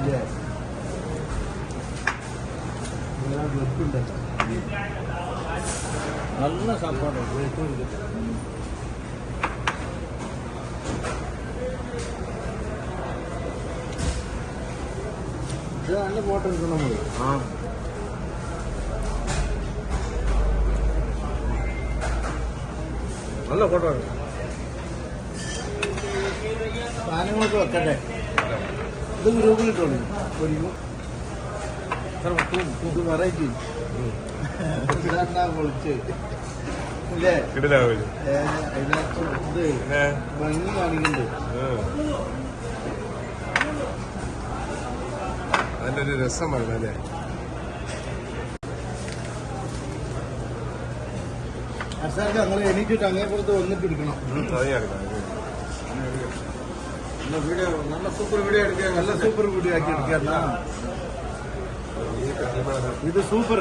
ഇല്ലേ? ഇങ്ങനെ വെക്കുണ്ട്. നല്ല സാപ്പാട് വെക്കുണ്ട്. ഇത് നല്ല ഫോട്ടോ എടുക്കണം സാധനങ്ങളൊക്കെ വെക്കട്ടെ. ഇത് ഗ്രൂപ്പിലിട്ടുള്ളൂ ഒരു വെറൈറ്റി. പൊളിച്ച്. ഇല്ലേ? അതിനകത്ത് ഇത് ഭംഗി കാണിക്കുന്നുണ്ട്. ഒരു അല്ലേ? അസാർക്ക് അങ്ങനെ എണീറ്റിട്ട് അങ്ങേപ്പുറത്ത് വന്നിട്ട് എടുക്കണം നല്ല വീഡിയോ നല്ല സൂപ്പർ വീഡിയോ എടുക്കുക നല്ല സൂപ്പർ വീഡിയോ ആക്കി എടുക്കാറുണ്ടാ ഇത് സൂപ്പർ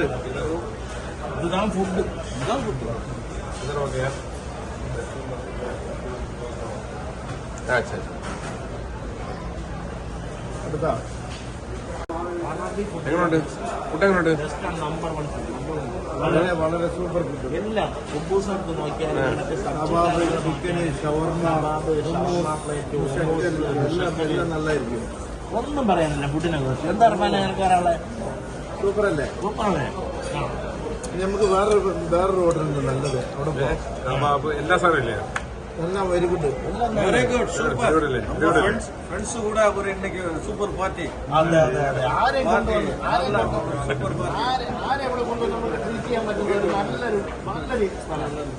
ഇതാണ് ഫുഡ് ഇതാണ് ഫുഡ് അടുത്താ എങ്ങനെയുണ്ട് ഫുഡ് എങ്ങനെയുണ്ട് വളരെ വളരെ സൂപ്പർ ഫുഡ് എല്ലാം. നോക്കിയാൽ ചിക്കന് ഷവർമ എല്ലാം നല്ലതായിരിക്കും ഒന്നും പറയാനില്ല ഫുഡിനെ കുറിച്ച് എന്താ പറഞ്ഞാൽ ഒരാളെ സൂപ്പർ അല്ലേ. ഇനി നമുക്ക് വേറൊരു വേറൊരു ഓർഡർ ഉണ്ട് നല്ലത്. അവിടെ പോവാം. കബാബ് എല്ലാ സാധനവും ഇല്ലേ? എല്ലാം very good very good super ഇവിടെയില്ലേ? ഇവിടെയില്ലേ? Friends friends കൂടെ ഒരു இன்னைக்கு സൂപ്പർ പാർട്ടി അതെ അതെ അതെ ആരെയും കൊണ്ടുവന്ന് ആരെയും കൊണ്ടുവന്ന് ആരെ ആരെ ഇവിടെ കൊണ്ടുവന്ന് നമുക്ക് ട്രീറ്റ് ചെയ്യാൻ പറ്റുന്ന ഒരു നല്ലൊരു നല്ലൊരു സ്ഥലം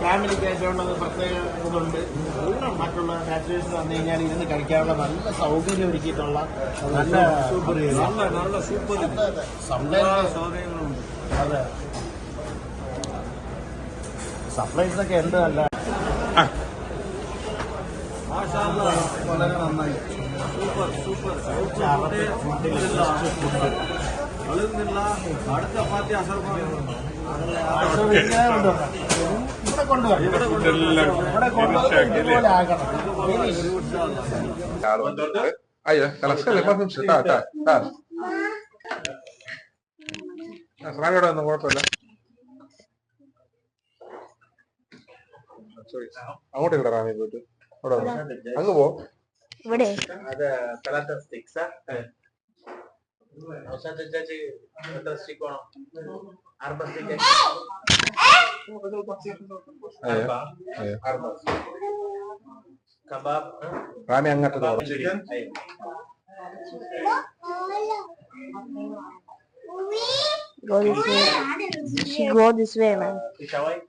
ഫാമിലിക്ക് ആയിട്ടുള്ളത് പ്രത്യേക ഇതുണ്ട് എല്ലാം മറ്റുള്ള നാച്ചുറൽസ് വന്നു കഴിഞ്ഞാൽ ഇരുന്ന് കഴിക്കാനുള്ള നല്ല സൗകര്യം ഒരുക്കിയിട്ടുള്ള നല്ല സൂപ്പർ നല്ല നല്ല സൂപ്പർ സൗകര്യങ്ങളുണ്ട് അതെ സപ്ലൈസ് ഒക്കെ എന്ത് നല്ല വളരെ നന്നായി സൂപ്പർ സൂപ്പർ അളുന്നില്ല അടുത്ത പാർട്ടി കൊണ്ടുവരണം. അയ്യോ കളക്ഷല്ലേ സോറി അങ്ങോട്ട് ഇവിടെ റാമി പോയിട്ട് അവിടെ വന്നോ. അങ്ങ് പോ ഇവിടെ അത് കളത്ത സ്റ്റിക്സാ അവസാനത്തെ ചേച്ചി എത്ര സ്റ്റിക്ക് വേണം അറുപത് സ്റ്റിക്ക് അയ്യോ അയ്യോ അറുപത് കബാബ് റാമി അങ്ങോട്ട് പോ. go this way she go this way man shawaya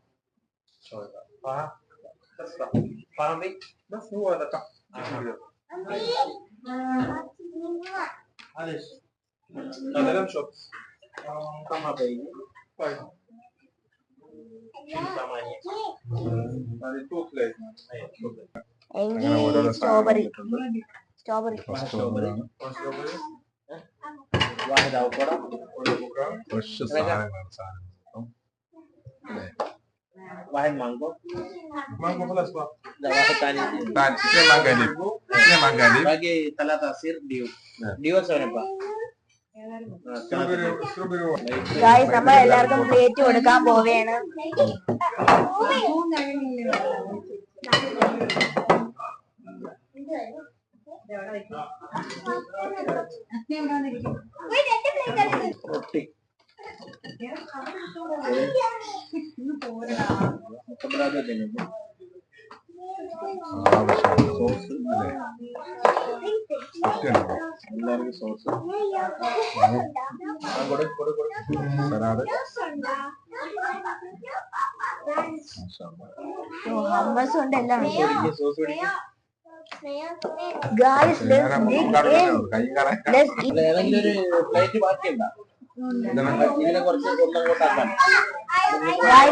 പാ പാമ്പി بس هو ده تحت ആദേശ് هذا لم شوت كما بين طيب ثمانية هذه تو بليت എങ്കിൽ strawberry strawberry واحد أوكرة ഫ്രഷ് സാധനങ്ങളാണ് സാധനം Wahin mango. Mango plus po. Dawa tani. Tani. Siya magalib. Siya magalib. Bagi talata sir diw. Diw sa pa. Guys നമ്മൾ എല്ലാവർക്കും plate കൊടുക്കാൻ പോവേണ് അത്യാവശ്യം sauce എല്ലാവർക്കും sauce salad hummus ഉണ്ട് എല്ലാം sauce guys let's dig in let's eat ഇതിനെ കുറച്ച്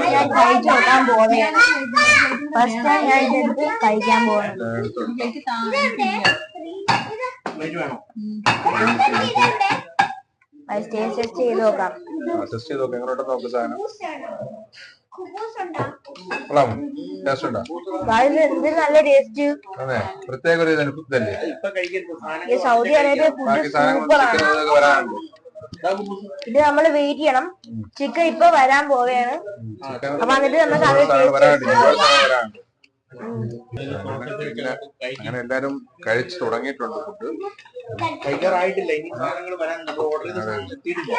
ഞാൻ കഴിച്ചു നോക്കാൻ പോവുകയാണ് ഫസ്റ്റ് ടൈം ഞാൻ ഇതെടുത്ത് കഴിക്കാൻ പോകുന്നത് പ്ലേറ്റ് വേണോ ടേസ്റ്റ് ചെയ്ത് നോക്കാം ടെസ്റ്റ് ചെയ്ത് നോക്കാം എങ്ങോട്ട് സാധനം നല്ല ടേസ്റ്റ് അതെ പ്രത്യേക ഒരു ഈ സൗദി അറേബ്യ ഫുഡ് സൂപ്പറാണ് ഇത് നമ്മൾ വെയിറ്റ് ചെയ്യണം. ചിക്കൻ ഇപ്പൊ വരാൻ പോവുകയാണ്. അപ്പൊ എന്നിട്ട് നമുക്ക് അത് അങ്ങനെ എല്ലാരും കഴിച്ചു തുടങ്ങിയിട്ടുണ്ട് ഫുഡ് കഴിക്കാറായിട്ടില്ല. ഇനി സാധനങ്ങൾ വരാൻ നമ്മൾ ഓർഡർ ചെയ്ത സാധനം എത്തിയിട്ടില്ല.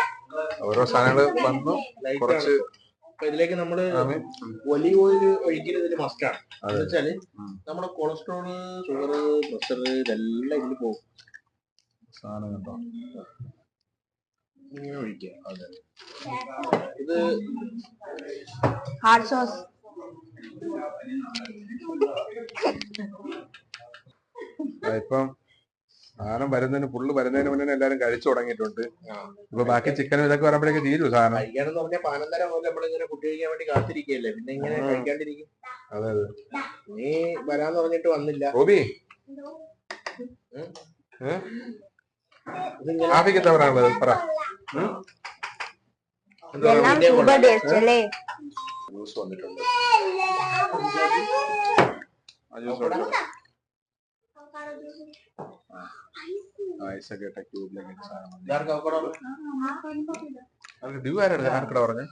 ഓരോ സാധനങ്ങൾ വന്നു. കുറച്ച് ഇതിലേക്ക് നമ്മൾ ആമി. ഒലിവ് ഓയിൽ ഒഴിക്കുന്നത് ഇതിൽ മസ്റ്റാണ്. എന്ന് വെച്ചാൽ നമ്മുടെ കൊളസ്ട്രോൾ ഷുഗർ പ്രഷർ ഇതെല്ലാം ഇതിൽ പോകും. സാധനം കണ്ടോ? ഇങ്ങനെ ഒഴിക്കുക അതെ ഇത് ഹാർഡ് സോസ് ഇപ്പം സാധനം വരുന്നതിന് ഫുള്ള് വരുന്നതിന് മുന്നേ എല്ലാരും കഴിച്ചു തുടങ്ങിയിട്ടുണ്ട്. ഇപ്പൊ ബാക്കി ചിക്കൻ ഇതൊക്കെ വരുമ്പോഴേക്ക് തീരും സാധനം. കഴിക്കാനെന്ന് പറഞ്ഞാൽ നമ്മളിങ്ങനെ വേണ്ടി കാത്തിരിക്കുകയല്ലേ? പിന്നെ ഇങ്ങനെ. കഴിക്കാണ്ടിരിക്കും. അതെ അതെ. നീ വരാന്ന് പറഞ്ഞിട്ട് വന്നില്ല. റോബി ഉം. ആഫിക്ക് എന്താ പറയാനുള്ളത് പറ ജ്യൂസ് വന്നിട്ടുണ്ട്. ഐസൊക്കെ ഇട്ട ക്യൂബിലൊക്കെ സാധനം ഡ്യൂ ആർക്കട പറഞ്ഞു?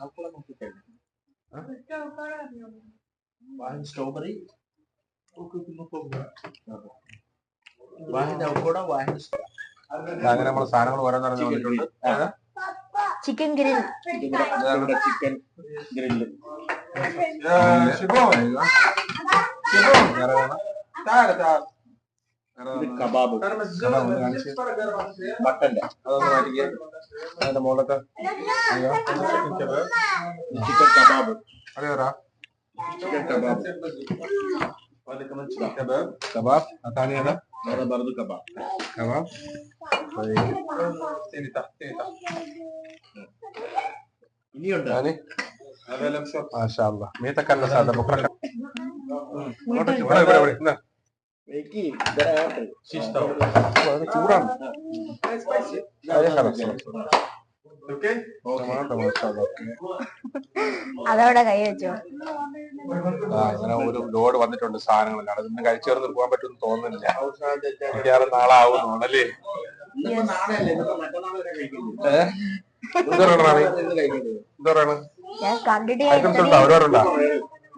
സ്ട്രോബെറി അവക്കോടോ വാഹിൻ അങ്ങനെ നമ്മൾ സാധനങ്ങൾ ഓരോ നിറഞ്ഞു വന്നിട്ടുണ്ട്. Chicken grill chicken grill? Kebab. മട്ടന്റെ അതൊന്ന് മാറ്റിക്കുക അതിന്റെ അയ്യോ. Chicken kebab. അറിയാറാ chicken kebab. Kebab. هذا برضو كباب كباب طيب تاني تحت تاني تحت يعني هذا لمشط ما شاء الله ميتا كان هذا بكره وري وري وري نعم ميكين ده اخر شيش تاور سبايسي لا خلاص അതവിടെ കൈ വെച്ചോ. അങ്ങനെ ഒരു ലോഡ് വന്നിട്ടുണ്ട് സാധനങ്ങളെല്ലാം. അതൊന്നും കഴിച്ചു ചേർന്ന് പോകാൻ പറ്റുമെന്ന് തോന്നുന്നില്ല. മിക്കവാറും നാളെ ആവുന്നുണ്ടല്ലേ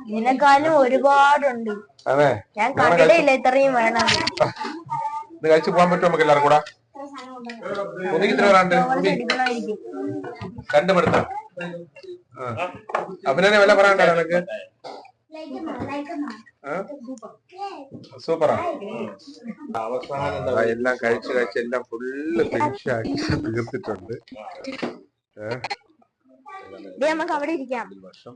ഇതിനെക്കാളും ഒരുപാടുണ്ട്. അതെ. ഞാൻ കണ്ടിട്ടില്ല ഇത്രയും വേണം ഇത് കഴിച്ചു പോകാൻ പറ്റുമോ നമുക്ക് എല്ലാവർക്കും കൂടെ? ഒന്നിക്കിത്ര വരാണ്ട്. കണ്ടുപിടുത്ത. അഭിനയ വല്ല പറയണ്ടോ നിനക്ക്? സൂപ്പറാ. എല്ലാം കഴിച്ച് കഴിച്ച് എല്ലാം ഫുള്ള് ഫിനിഷ് ആക്കി തീർത്തിട്ടുണ്ട്. നമുക്ക് അവിടെ ഇരിക്കാം. ഒരു വർഷം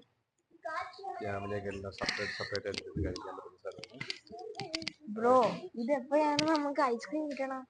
ക്യാമിലേക്ക് എല്ലാം സെപ്പറേറ്റ് സെപ്പറേറ്റ് ആയിട്ട് കഴിക്കാൻ പറ്റുന്ന സ്ഥലമാണ്. ബ്രോ ഇത് എപ്പോഴാണ് നമുക്ക് ഐസ്ക്രീം കിട്ടണം?